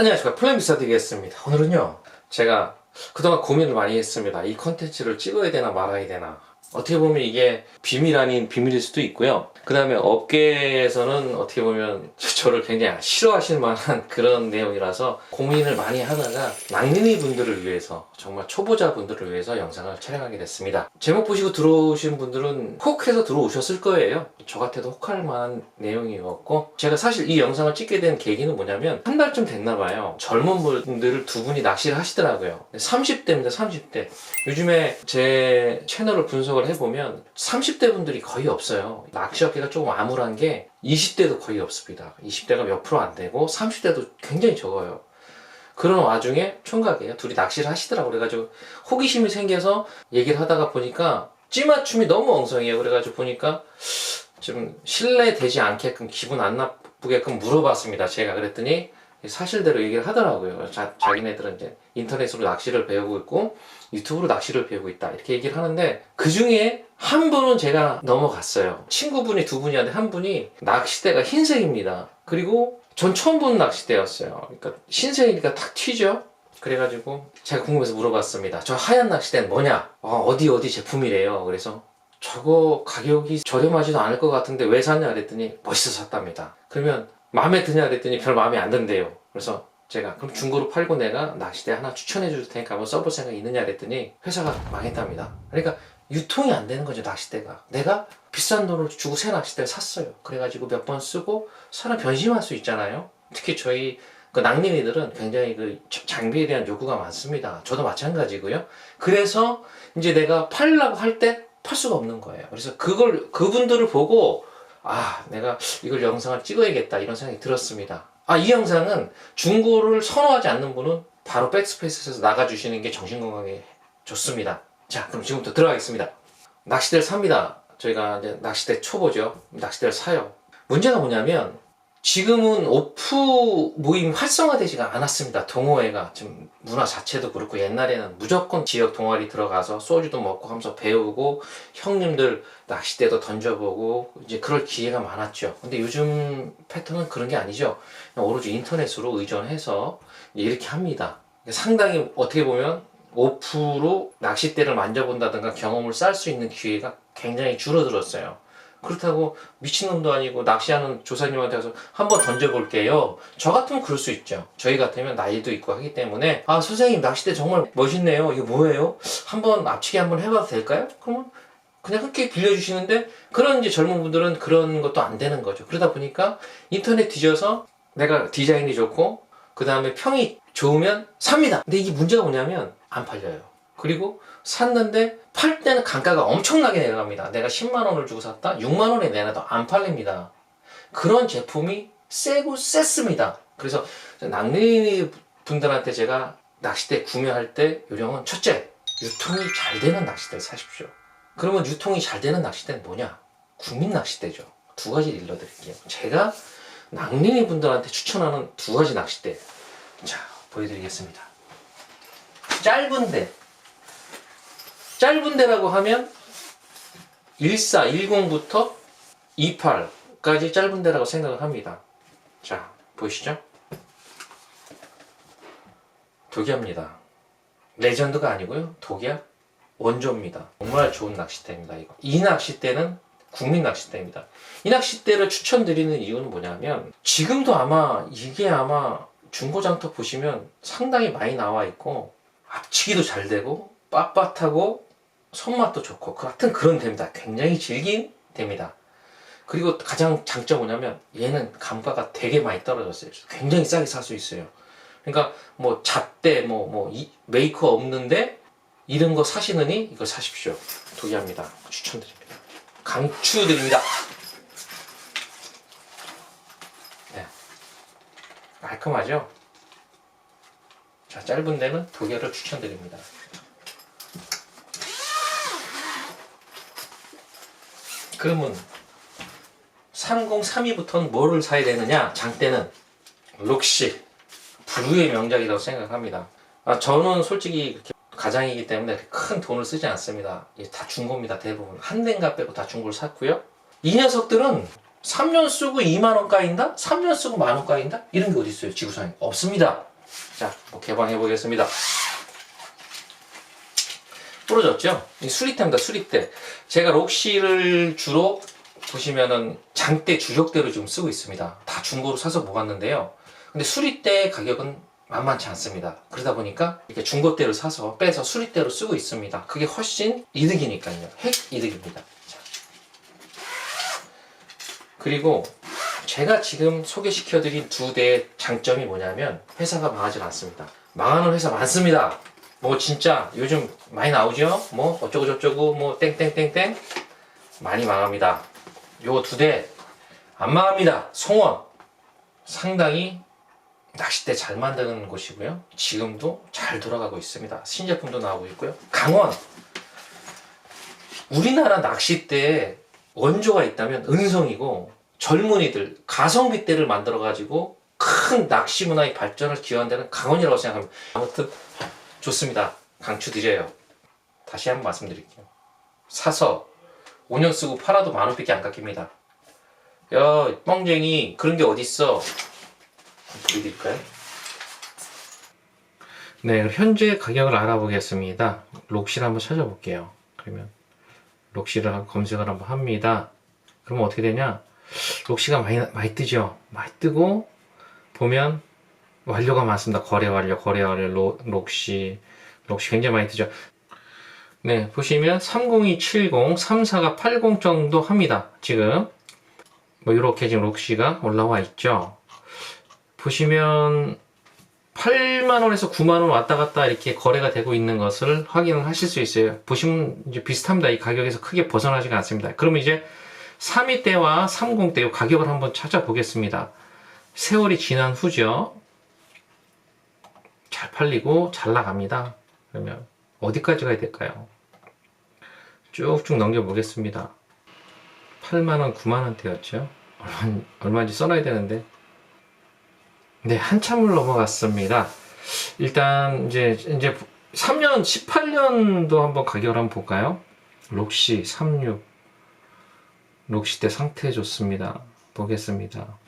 안녕하십니까. 플랜비스타 되겠습니다. 오늘은요 제가 그동안 고민을 많이 했습니다. 이 컨텐츠를 찍어야 되나 말아야 되나. 어떻게 보면 이게 비밀 아닌 비밀일 수도 있고요 그 다음에 업계에서는 어떻게 보면 저를 굉장히 싫어하실 만한 그런 내용이라서 고민을 많이 하다가 낭린이 분들을 위해서 정말 초보자 분들을 위해서 영상을 촬영하게 됐습니다. 제목 보시고 들어오신 분들은 혹해서 들어오셨을 거예요. 저 같아도 혹할 만한 내용이었고 제가 사실 이 영상을 찍게 된 계기는 뭐냐면 한 달쯤 됐나 봐요. 젊은 분들을 두 분이 낚시를 하시더라고요. 30대입니다 30대. 요즘에 제 채널을 분석을 해보면 30대 분들이 거의 없어요. 낚시업계 가 조금 암울한 게 20대도 거의 없습니다. 20대가 몇 프로 안 되고 30대도 굉장히 적어요. 그런 와중에 총각이에요. 둘이 낚시를 하시더라고. 그래가지고 호기심이 생겨서 얘기를 하다가 보니까 찌맞춤이 너무 엉성해요. 그래가지고 보니까 좀 신뢰되지 않게끔 기분 안 나쁘게끔 물어봤습니다. 제가 그랬더니 사실대로 얘기를 하더라고요. 자, 자기네들은 이제 인터넷으로 낚시를 배우고 있고 유튜브로 낚시를 배우고 있다 이렇게 얘기를 하는데 그 중에 한 분은 제가 넘어갔어요. 친구분이 두 분이었는데 한 분이 낚싯대가 흰색입니다. 그리고 전 처음 본 낚싯대였어요. 그러니까 흰색이니까 탁 튀죠. 그래가지고 제가 궁금해서 물어봤습니다. 저 하얀 낚싯대는 뭐냐? 어, 어디 어디 제품이래요. 그래서 저거 가격이 저렴하지도 않을 것 같은데 왜 샀냐 그랬더니 멋있어서 샀답니다. 그러면 마음에 드냐 그랬더니 별 마음에 안 든대요. 그래서 제가 그럼 중고로 팔고 내가 낚싯대 하나 추천해 줄 테니까 한번 써볼 생각 있느냐 그랬더니 회사가 망했답니다. 그러니까 유통이 안 되는 거죠 낚싯대가. 내가 비싼 돈을 주고 새 낚싯대를 샀어요. 그래가지고 몇 번 쓰고 사람 변심할 수 있잖아요. 특히 저희 그 낭린이들은 굉장히 그 자- 장비에 대한 요구가 많습니다. 저도 마찬가지고요. 그래서 이제 내가 팔려고 할 때 팔 수가 없는 거예요. 그래서 그걸 그분들을 보고 아 내가 이걸 영상을 찍어야겠다 이런 생각이 들었습니다. 아 이 영상은 중고를 선호하지 않는 분은 바로 백스페이스에서 나가주시는 게 정신건강에 좋습니다. 자 그럼 지금부터 들어가겠습니다. 낚싯대를 삽니다. 저희가 이제 낚싯대 초보죠. 낚싯대를 사요. 문제가 뭐냐면 지금은 오프 모임 활성화되지가 않았습니다. 동호회가 지금 문화 자체도 그렇고 옛날에는 무조건 지역 동아리 들어가서 소주도 먹고 하면서 배우고 형님들 낚싯대도 던져보고 이제 그럴 기회가 많았죠. 근데 요즘 패턴은 그런 게 아니죠. 오로지 인터넷으로 의존해서 이렇게 합니다. 상당히 어떻게 보면 오프로 낚싯대를 만져본다든가 경험을 쌓을 수 있는 기회가 굉장히 줄어들었어요. 그렇다고 미친놈도 아니고 낚시하는 조사님한테 가서 한번 던져볼게요. 저 같으면 그럴 수 있죠. 저희 같으면 나이도 있고 하기 때문에 아 선생님 낚싯대 정말 멋있네요. 이거 뭐예요? 한번 앞치기 한번 해봐도 될까요? 그러면 그냥 흔쾌히 빌려주시는데 그런 이제 젊은 분들은 그런 것도 안 되는 거죠. 그러다 보니까 인터넷 뒤져서 내가 디자인이 좋고 그 다음에 평이 좋으면 삽니다. 근데 이게 문제가 뭐냐면 안 팔려요. 그리고 샀는데 팔 때는 단가가 엄청나게 내려갑니다. 내가 10만 원을 주고 샀다? 6만 원에 내놔도 안 팔립니다. 그런 제품이 세고 셌습니다. 그래서 낭린이 분들한테 제가 낚싯대 구매할 때 요령은 첫째, 유통이 잘 되는 낚싯대를 사십시오. 그러면 유통이 잘 되는 낚싯대는 뭐냐? 국민 낚싯대죠. 두 가지를 일러드릴게요. 제가 낭린이 분들한테 추천하는 두 가지 낚싯대. 자, 보여드리겠습니다. 짧은데, 짧은 데라고 하면 14, 10부터 28까지 짧은 데라고 생각을 합니다. 자, 보이시죠? 독야입니다. 레전드가 아니고요. 독야 원조입니다. 정말 좋은 낚싯대입니다. 이거. 이 낚싯대는 국민 낚싯대입니다. 이 낚싯대를 추천드리는 이유는 뭐냐면 지금도 아마 이게 아마 중고장터 보시면 상당히 많이 나와 있고 앞치기도 잘 되고 빳빳하고 손맛도 좋고 그 같은 그런 됩니다. 굉장히 질긴 됩니다. 그리고 가장 장점 뭐냐면 얘는 감가가 되게 많이 떨어졌어요. 굉장히 싸게 살 수 있어요. 그러니까 뭐 잣대 뭐뭐 메이커 없는데 이런 거 사시느니 이거 사십시오. 독이합니다. 추천드립니다. 강추드립니다. 네. 깔끔하죠? 자, 짧은 데는 독일을 추천드립니다. 그러면 3032부터는 뭐를 사야 되느냐? 장대는 록시 불후의 명작이라고 생각합니다. 아, 저는 솔직히 가장이기 때문에 큰 돈을 쓰지 않습니다. 다 중고입니다. 대부분 한 대인가 빼고 다 중고를 샀고요. 이 녀석들은 3년 쓰고 2만 원 까인다? 3년 쓰고 만원 까인다? 이런 게 어디 있어요? 지구상에 없습니다. 자, 뭐 개방해 보겠습니다. 부러졌죠? 이 수리대입니다, 수리대. 제가 록시를 주로 보시면은 장대 주력대로 좀 쓰고 있습니다. 다 중고로 사서 모았는데요. 근데 수리대 가격은 만만치 않습니다. 그러다 보니까 이렇게 중고대를 사서 빼서 수리대로 쓰고 있습니다. 그게 훨씬 이득이니까요. 핵 이득입니다. 자. 그리고 제가 지금 소개시켜드린 두 대의 장점이 뭐냐면 회사가 망하지 않습니다. 망하는 회사 많습니다. 뭐 진짜 요즘 많이 나오죠? 뭐 어쩌고 저쩌고 뭐 땡땡땡땡 많이 망합니다. 요 두 대 안 망합니다. 송원 상당히 낚싯대 잘 만드는 곳이고요. 지금도 잘 돌아가고 있습니다. 신제품도 나오고 있고요. 강원 우리나라 낚싯대에 원조가 있다면 은성이고 젊은이들 가성비 대를 만들어 가지고 큰 낚시 문화의 발전을 기여한 데는 강원이라고 생각합니다. 아무튼 좋습니다. 강추드려요. 다시 한번 말씀드릴게요. 사서 5년 쓰고 팔아도 만 원밖에 안 깎입니다. 야, 뻥쟁이 그런 게 어딨어? 보여드릴까요? 네, 현재 가격을 알아보겠습니다. 록시를 한번 찾아볼게요. 그러면 록시를 한- 검색을 한번 합니다. 그러면 어떻게 되냐? 록시가 많이, 많이 뜨죠? 많이 뜨고, 보면 완료가 많습니다. 거래 완료, 거래 완료, 로- 록시, 록시 굉장히 많이 뜨죠. 네, 보시면 30270, 34가 80 정도 합니다. 지금. 뭐, 이렇게 지금 록시가 올라와 있죠. 보시면 8만원에서 9만원 왔다 갔다 이렇게 거래가 되고 있는 것을 확인을 하실 수 있어요. 보시면 이제 비슷합니다. 이 가격에서 크게 벗어나지가 않습니다. 그러면 이제 32대와 30대 가격을 한번 찾아보겠습니다. 세월이 지난 후죠. 잘 팔리고 잘 나갑니다. 그러면 어디까지 가야 될까요? 쭉쭉 넘겨보겠습니다. 8만원, 9만원대였죠. 얼마, 얼마인지 써놔야 되는데. 네, 한참을 넘어갔습니다. 일단, 이제, 이제 3년, 18년도 한번 가격을 한번 볼까요? 록시 36. 록시 때 상태 좋습니다. 보겠습니다.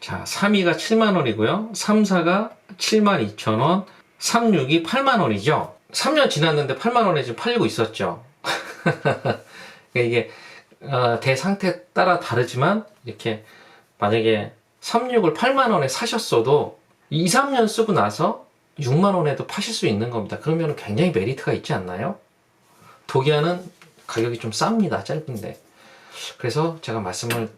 자, 3위가 7만원이고요. 3, 4가 7만 2천원. 36이 8만원이죠. 3년 지났는데 8만원에 지금 팔리고 있었죠. 그러니까 이게, 어, 대상태 따라 다르지만, 이렇게, 만약에 36을 8만원에 사셨어도 2, 3년 쓰고 나서 6만원에도 파실 수 있는 겁니다. 그러면 굉장히 메리트가 있지 않나요? 독일은 가격이 좀 쌉니다. 짧은데. 그래서 제가 말씀을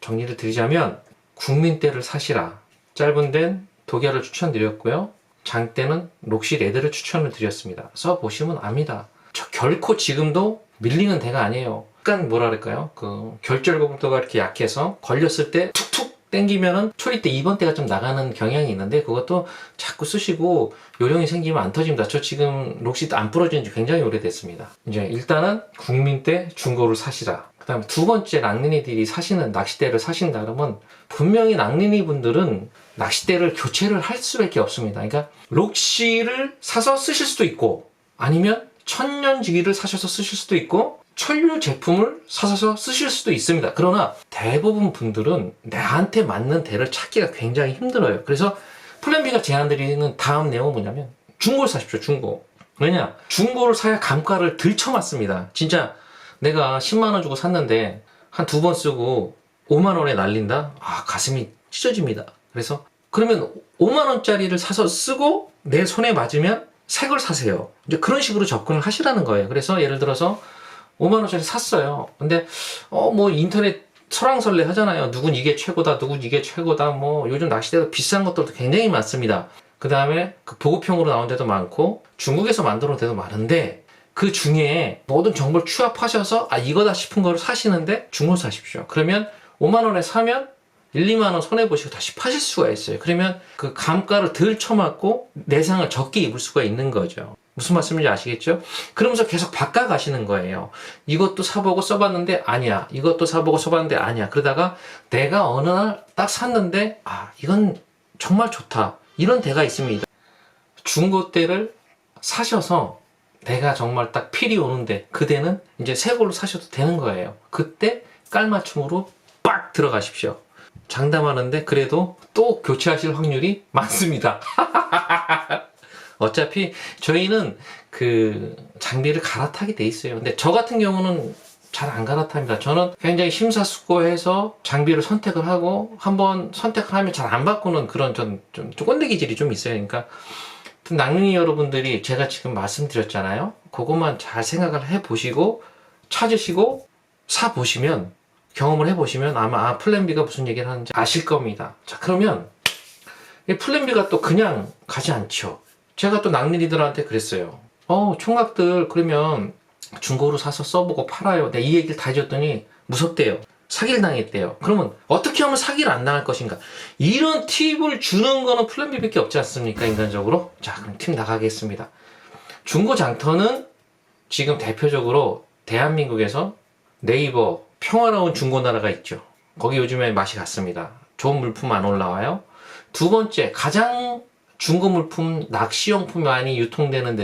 정리를 드리자면 국민대를 사시라. 짧은 데는 독일을 추천드렸고요. 장대는 록시 레드를 추천을 드렸습니다. 써 보시면 압니다. 저 결코 지금도 밀리는 대가 아니에요. 약간 뭐라 그럴까요? 그 결절곡도가 이렇게 약해서 걸렸을 때 툭툭 땡기면은 초리 때 2번 대가 좀 나가는 경향이 있는데 그것도 자꾸 쓰시고 요령이 생기면 안 터집니다. 저 지금 록시 안 부러진 지 굉장히 오래됐습니다. 이제 일단은 국민 때 중고를 사시라. 그 다음에 두 번째 낚린이들이 사시는 낚싯대를 사신다 그러면 분명히 낚린이 분들은 낚싯대를 교체를 할 수밖에 없습니다. 그러니까 록시를 사서 쓰실 수도 있고 아니면 천년지기를 사셔서 쓰실 수도 있고 천류 제품을 사서 쓰실 수도 있습니다. 그러나 대부분 분들은 나한테 맞는 대를 찾기가 굉장히 힘들어요. 그래서 플랜 B가 제안드리는 다음 내용은 뭐냐면 중고를 사십시오. 중고. 왜냐? 중고를 사야 감가를 덜 쳐맞습니다. 진짜 내가 10만 원 주고 샀는데 한 두 번 쓰고 5만 원에 날린다? 아 가슴이 찢어집니다. 그래서 그러면 5만 원짜리를 사서 쓰고 내 손에 맞으면 새 걸 사세요. 이제 그런 식으로 접근을 하시라는 거예요. 그래서 예를 들어서 5만 원짜리 샀어요. 근데 어 뭐 인터넷 설왕설래 하잖아요. 누군 이게 최고다, 누군 이게 최고다. 뭐 요즘 낚시대도 비싼 것들도 굉장히 많습니다. 그 다음에 그 보급형으로 나온 데도 많고 중국에서 만들어 온 데도 많은데 그 중에 모든 정보를 취합하셔서 아 이거다 싶은 거를 사시는데 중고 사십시오. 그러면 5만 원에 사면 1, 2만 원 손해 보시고 다시 파실 수가 있어요. 그러면 그 감가를 덜 쳐맞고 내상을 적게 입을 수가 있는 거죠. 무슨 말씀인지 아시겠죠? 그러면서 계속 바꿔 가시는 거예요. 이것도 사보고 써봤는데 아니야. 이것도 사보고 써봤는데 아니야. 그러다가 내가 어느 날 딱 샀는데 아 이건 정말 좋다. 이런 대가 있습니다. 중고 대를 사셔서 내가 정말 딱 필이 오는데 그대는 이제 새 걸로 사셔도 되는 거예요. 그때 깔맞춤으로 빡 들어가십시오. 장담하는데 그래도 또 교체하실 확률이 많습니다. 어차피 저희는 그 장비를 갈아타게 돼 있어요. 근데 저 같은 경우는 잘 안 갈아탑니다. 저는 굉장히 심사숙고해서 장비를 선택을 하고 한번 선택하면 잘 안 바꾸는 그런 좀, 좀, 좀 꼰대 기질이 좀 있어요. 그러니까 낭능이 여러분들이 제가 지금 말씀드렸잖아요. 그것만 잘 생각을 해 보시고 찾으시고 사 보시면 경험을 해 보시면 아마 아, 플랜 B가 무슨 얘기를 하는지 아실 겁니다. 자 그러면 이 플랜 B가 또 그냥 가지 않죠. 제가 또 낭린이들한테 그랬어요. 어 총각들 그러면 중고로 사서 써보고 팔아요. 내가 이 얘기를 다 해줬더니 무섭대요. 사기를 당했대요. 그러면 어떻게 하면 사기를 안 당할 것인가? 이런 팁을 주는 거는 플랜 B밖에 없지 않습니까? 인간적으로. 자, 그럼 팁 나가겠습니다. 중고 장터는 지금 대표적으로 대한민국에서 네이버 평화로운 중고나라가 있죠. 거기 요즘에 맛이 갔습니다. 좋은 물품 안 올라와요. 두 번째, 가장 중고 물품, 낚시용품이 많이 유통되는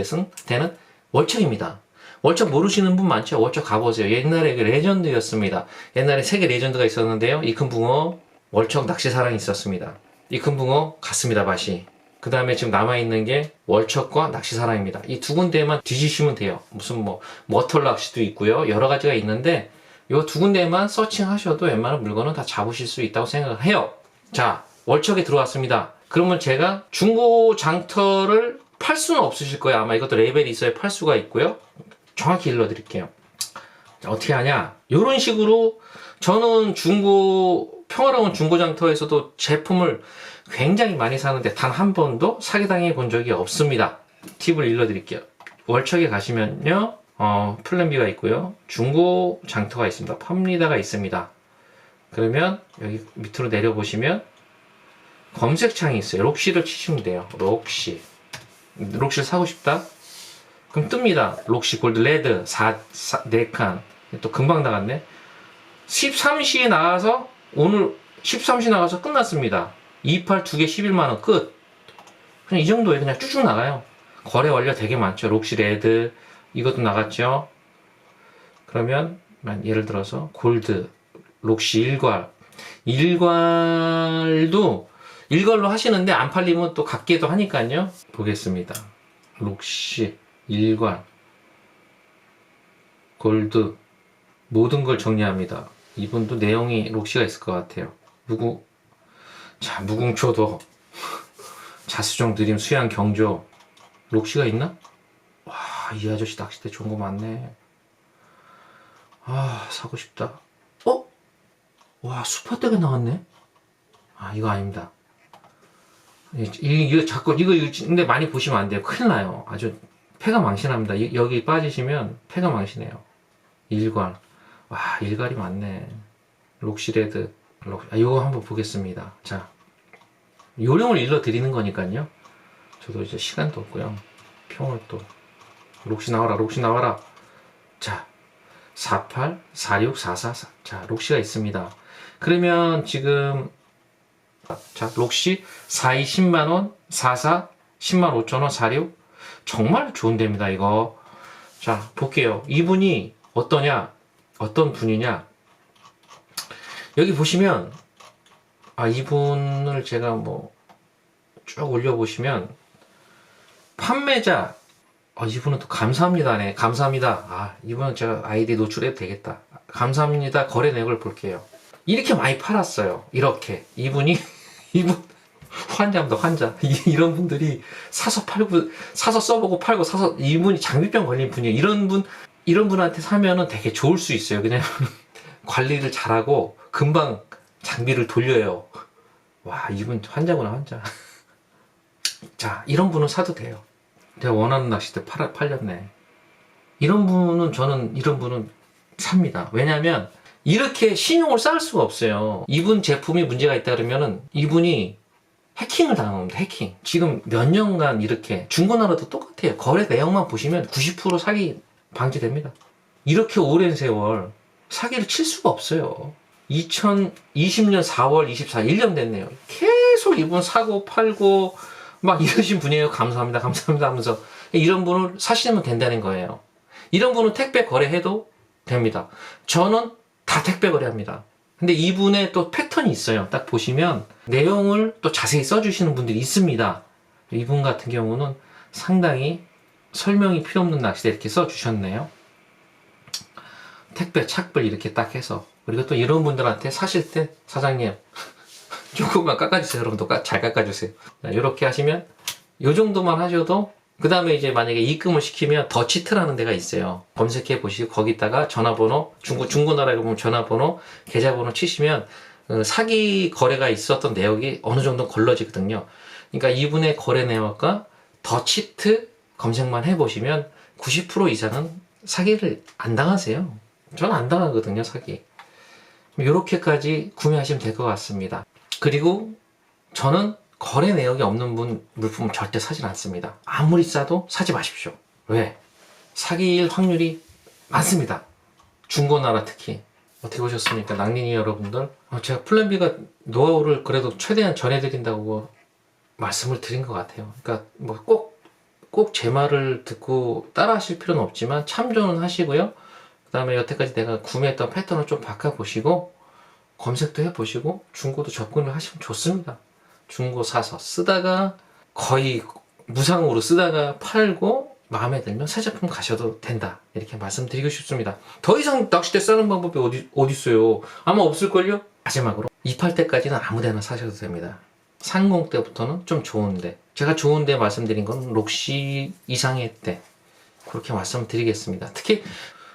데는 월척입니다. 월척 모르시는 분 많죠? 월척 가보세요. 옛날에 그 레전드였습니다. 옛날에 세계 레전드가 있었는데요. 이 큰 붕어, 월척 낚시 사랑이 있었습니다. 이 큰 붕어 갔습니다, 맛이. 그 다음에 지금 남아있는 게 월척과 낚시 사랑입니다. 이 두 군데만 뒤지시면 돼요. 무슨 뭐, 머털 낚시도 있고요. 여러 가지가 있는데, 요 두 군데만 서칭하셔도 웬만한 물건은 다 잡으실 수 있다고 생각을 해요. 자, 월척에 들어왔습니다. 그러면 제가 중고 장터를 팔 수는 없으실 거예요. 아마 이것도 레벨이 있어야 팔 수가 있고요. 정확히 일러드릴게요. 자, 어떻게 하냐? 이런 식으로 저는 중고 평화로운 중고 장터에서도 제품을 굉장히 많이 사는데 단 한 번도 사기당해 본 적이 없습니다. 팁을 일러드릴게요. 월척에 가시면요, 어, 플랜비가 있고요, 중고 장터가 있습니다. 팝니다가 있습니다. 그러면 여기 밑으로 내려보시면 검색창이 있어요. 록시를 치시면 돼요. 록시. 록시를 사고 싶다? 그럼 뜹니다. 록시 골드 레드 4, 4 4칸. 또 금방 나갔네. 13시에 나가서 오늘 13시 나가서 끝났습니다. 28두개 11만원 끝. 그냥 이 정도에 그냥 쭉쭉 나가요. 거래 완료 되게 많죠. 록시 레드 이것도 나갔죠. 그러면 예를 들어서 골드 록시 일괄 일괄도 일괄로 하시는데 안 팔리면 또 갖기도 하니까요. 보겠습니다. 록시 일괄 골드 모든 걸 정리합니다. 이분도 내용이 록시가 있을 것 같아요. 무구 자 무궁초도 자수정 드림 수양 경조 록시가 있나? 와 이 아저씨 낚싯대 좋은 거 많네. 아 사고 싶다. 어? 와 수파대가 나왔네. 아 이거 아닙니다. 이- 이- 이거 자꾸 이거 근데 많이 보시면 안 돼요. 큰일 나요. 아주 폐가 망신합니다. 이- 여기 빠지시면 폐가 망신해요. 일괄. 와, 일괄이 많네. 록시레드. 록, 아, 이거 한번 보겠습니다. 자. 요령을 일러 드리는 거니까요. 저도 이제 시간도 없고요. 평을 또. 록시 나와라, 록시 나와라. 자. 48, 46, 44. 자, 록시가 있습니다. 그러면 지금 자, 록시 42 10만원, 44 10만 5천원, 46 정말 좋은 데입니다, 이거. 자, 볼게요. 이분이 어떠냐? 어떤 분이냐? 여기 보시면, 아, 이분을 제가 뭐, 쭉 올려보시면, 판매자, 아, 이분은 또 감사합니다네. 감사합니다. 아, 이분은 제가 아이디 노출해도 되겠다. 감사합니다. 거래 내역을 볼게요. 이렇게 많이 팔았어요. 이렇게. 이분이, 이분, 환자입니다, 환자. 이- 이런 분들이 사서 팔고, 사서 써보고 팔고, 사서, 이분이 장비병 걸린 분이에요. 이런 분, 이런 분한테 사면은 되게 좋을 수 있어요. 그냥 관리를 잘하고, 금방 장비를 돌려요. 와, 이분 환자구나, 환자. 자, 이런 분은 사도 돼요. 내가 원하는 낚싯대 팔, 팔렸네. 이런 분은, 저는 이런 분은 삽니다. 왜냐면, 이렇게 신용을 쌓을 수가 없어요. 이분 제품이 문제가 있다 그러면은, 이분이 해킹을 당한 겁니다. 해킹. 지금 몇 년간 이렇게 중고나라도 똑같아요. 거래 내역만 보시면 90% 사기 방지됩니다. 이렇게 오랜 세월 사기를 칠 수가 없어요. 2020년 4월 24일 1년 됐네요. 계속 이분 사고 팔고 막 이러신 분이에요. 감사합니다. 감사합니다 하면서 이런 분을 사시면 된다는 거예요. 이런 분은 택배 거래해도 됩니다. 저는 다 택배 거래합니다. 근데 이분의 또 패턴이 있어요. 딱 보시면 내용을 또 자세히 써주시는 분들이 있습니다. 이분 같은 경우는 상당히 설명이 필요 없는 낚시대 이렇게 써주셨네요. 택배, 착불 이렇게 딱 해서. 그리고 또 이런 분들한테 사실 때 사장님 조금만 깎아주세요. 여러분도 깎- 잘 깎아주세요. 이렇게 하시면 요 정도만 하셔도 그 다음에 이제 만약에 입금을 시키면 더 치트라는 데가 있어요. 검색해 보시고 거기다가 전화번호 중고 중고나라에 보면 전화번호 계좌번호 치시면 어, 사기 거래가 있었던 내역이 어느 정도 걸러지거든요. 그러니까 이분의 거래 내역과 더 치트 검색만 해보시면 90% 이상은 사기를 안 당하세요. 저는 안 당하거든요, 사기. 이렇게까지 구매하시면 될 것 같습니다. 그리고 저는 거래 내역이 없는 분 물품을 절대 사진 않습니다. 아무리 싸도 사지 마십시오. 왜? 사기일 확률이 많습니다. 중고나라 특히. 어떻게 보셨습니까? 낭린이 여러분들. 어, 제가 플랜 B가 노하우를 그래도 최대한 전해드린다고 말씀을 드린 것 같아요. 그러니까 뭐 꼭, 꼭 제 말을 듣고 따라 하실 필요는 없지만 참조는 하시고요. 그 다음에 여태까지 내가 구매했던 패턴을 좀 바꿔보시고 검색도 해보시고 중고도 접근을 하시면 좋습니다. 중고 사서 쓰다가 거의 무상으로 쓰다가 팔고 마음에 들면 새 제품 가셔도 된다 이렇게 말씀드리고 싶습니다. 더 이상 낚싯대 싸는 방법이 어디 있어요? 아마 없을걸요? 마지막으로 입할 때까지는 아무데나 사셔도 됩니다. 상공 때부터는 좀 좋은데 제가 좋은데 말씀드린 건 록시 이상의 때 그렇게 말씀드리겠습니다. 특히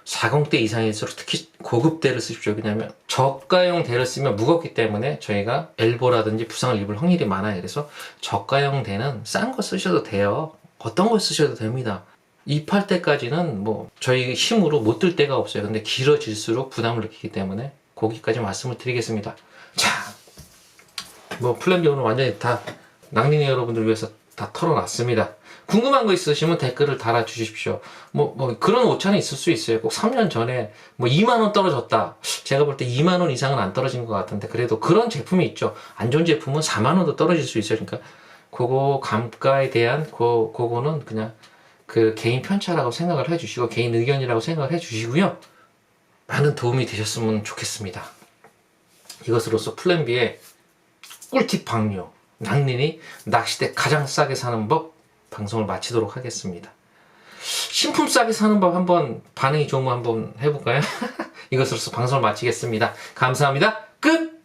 40대 이상일수록 특히 고급 대를 쓰십시오. 왜냐하면 저가형 대를 쓰면 무겁기 때문에 저희가 엘보라든지 부상을 입을 확률이 많아요. 그래서 저가형 대는 싼 거 쓰셔도 돼요. 어떤 거 쓰셔도 됩니다. 입할 때까지는 뭐 저희 힘으로 못 들 때가 없어요. 근데 길어질수록 부담을 느끼기 때문에 거기까지 말씀을 드리겠습니다. 자, 뭐 플랜 B 오늘 완전히 다 낭린이 여러분들 위해서 다 털어놨습니다. 궁금한 거 있으시면 댓글을 달아주십시오. 뭐, 뭐, 그런 오차는 있을 수 있어요. 꼭 3년 전에 뭐 2만 원 떨어졌다. 제가 볼 때 2만 원 이상은 안 떨어진 것 같은데, 그래도 그런 제품이 있죠. 안 좋은 제품은 4만 원도 떨어질 수 있어요. 그러니까, 그거 감가에 대한, 그, 그거는 그냥 그 개인 편차라고 생각을 해주시고, 개인 의견이라고 생각을 해주시고요. 많은 도움이 되셨으면 좋겠습니다. 이것으로서 플랜 B의 꿀팁 방류, 낭린이 낚시대 가장 싸게 사는 법 방송을 마치도록 하겠습니다. 신품 싸게 사는 법 한번 반응이 좋으면 한번 해볼까요? 이것으로서 방송을 마치겠습니다. 감사합니다. 끝!